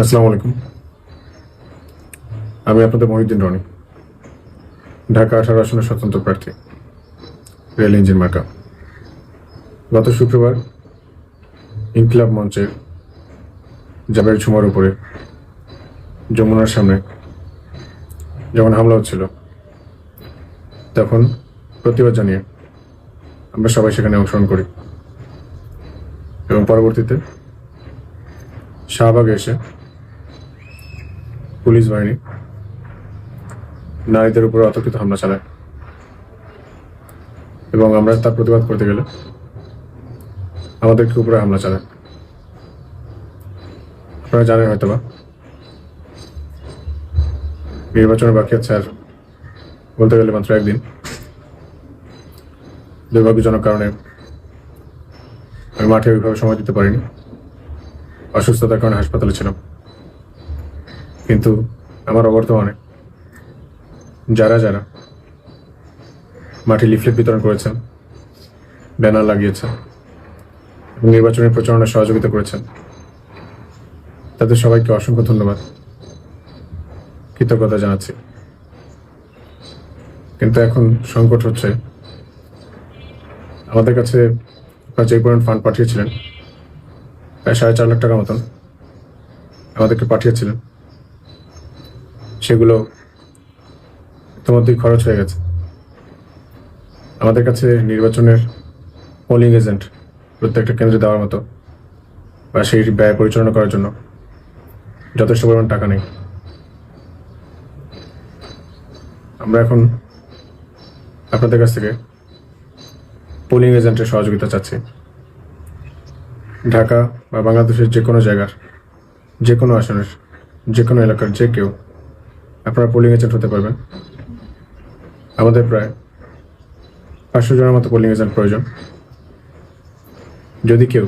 আসসালামু আলাইকুম। আমি আপনাদের মহিউদ্দিন রনি, ঢাকা আঠারো আসনের স্বতন্ত্র প্রার্থী, রেল ইঞ্জিন মার্কা। গত শুক্রবার ইনকিলাব মঞ্চের জাবের ঝুমার উপরে যমুনার সামনে যখন হামলা হচ্ছিল, তখন প্রতিবাদ জানিয়ে আমরা সবাই সেখানে অংশগ্রহণ করি এবং পরবর্তীতে শাহবাগে এসে পুলিশ বাহিনী নারীদের উপর অতর্কিত হামলা চালায়। এবং আমরা তার প্রতিবাদ করতে গেলে আমাদেরকে উপরে হামলা চালায়। আপনারা জানেন হয়তোবা, নির্বাচনের বাকি আছে আর বলতে গেলে মাত্র একদিন। দুর্ভাগ্যজনক কারণে আমি মাঠে ওইভাবে সময় দিতে পারিনি। অসুস্থতার কারণে হাসপাতালে ছিলাম। কিন্তু আমার অবর্তমানে যারা যারা মাঠে লিফলেট বিতরণ করেছেন, ব্যানার লাগিয়েছেন নির্বাচনের প্রচারণায় সহযোগিতা করেছেন, তাদের সবাইকে অসংখ্য ধন্যবাদ, কৃতজ্ঞতা জানাচ্ছি। কিন্তু এখন সংকট হচ্ছে। আমাদের কাছে যে পরিমাণ ফান্ড পাঠিয়েছিলেন, প্রায় সাড়ে চার লাখ টাকার মতন আমাদেরকে পাঠিয়েছিলেন। সেগুলো ইতিমধ্যেই খরচ হয়ে গেছে। আমাদের কাছে নির্বাচনের পোলিং এজেন্ট প্রত্যেকটা কেন্দ্রে দেওয়ার মতো বা সেই ব্যয় পরিচালনা করার জন্য যথেষ্ট পরিমাণ টাকা নেই। আমরা এখন আপনাদের কাছ থেকে পোলিং এজেন্টের সহযোগিতা চাচ্ছি। ঢাকা বা বাংলাদেশের যে কোনো জায়গার, যে কোনো আসনের, যে কোনো এলাকার যে কেউ আপনারা পোলিং এজেন্ট হতে পারবেন। আমাদের প্রায় পাঁচশো জনের মতো পোলিং এজেন্ট প্রয়োজন। যদি কেউ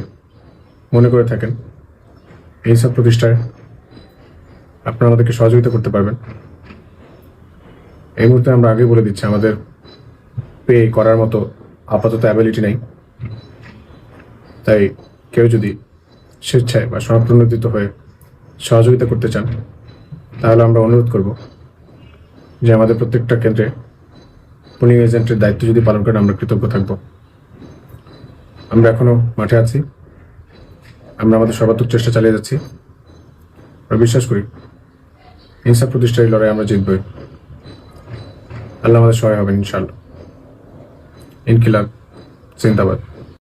মনে করে থাকেন এইসব প্রতিষ্ঠায় আপনারা আমাদেরকে সহযোগিতা করতে পারবেন। এই মুহূর্তে আমরা আগে বলে দিচ্ছি, আমাদের পে করার মতো আপাতত অ্যাবিলিটি নেই। তাই কেউ যদি স্বেচ্ছায় বা স্বপ্রণোদিত হয়ে সহযোগিতা করতে চান তাহলে আমরা অনুরোধ করব যে আমাদের প্রত্যেকটা কেন্দ্রে পোলিং এজেন্টের দায়িত্ব যদি পালন করেন, আমরা কৃতজ্ঞ থাকব। আমরা এখনও মাঠে আছি। আমরা আমাদের সর্বাত্মক চেষ্টা চালিয়ে যাচ্ছি। আমরা বিশ্বাস করি, হিংসা প্রতিষ্ঠার এই লড়াই আমরা জিতবই। আল্লাহ আমাদের সহায় হবেন ইনশাল্লাহ ইনকিলাব, জিন্দাবাদ।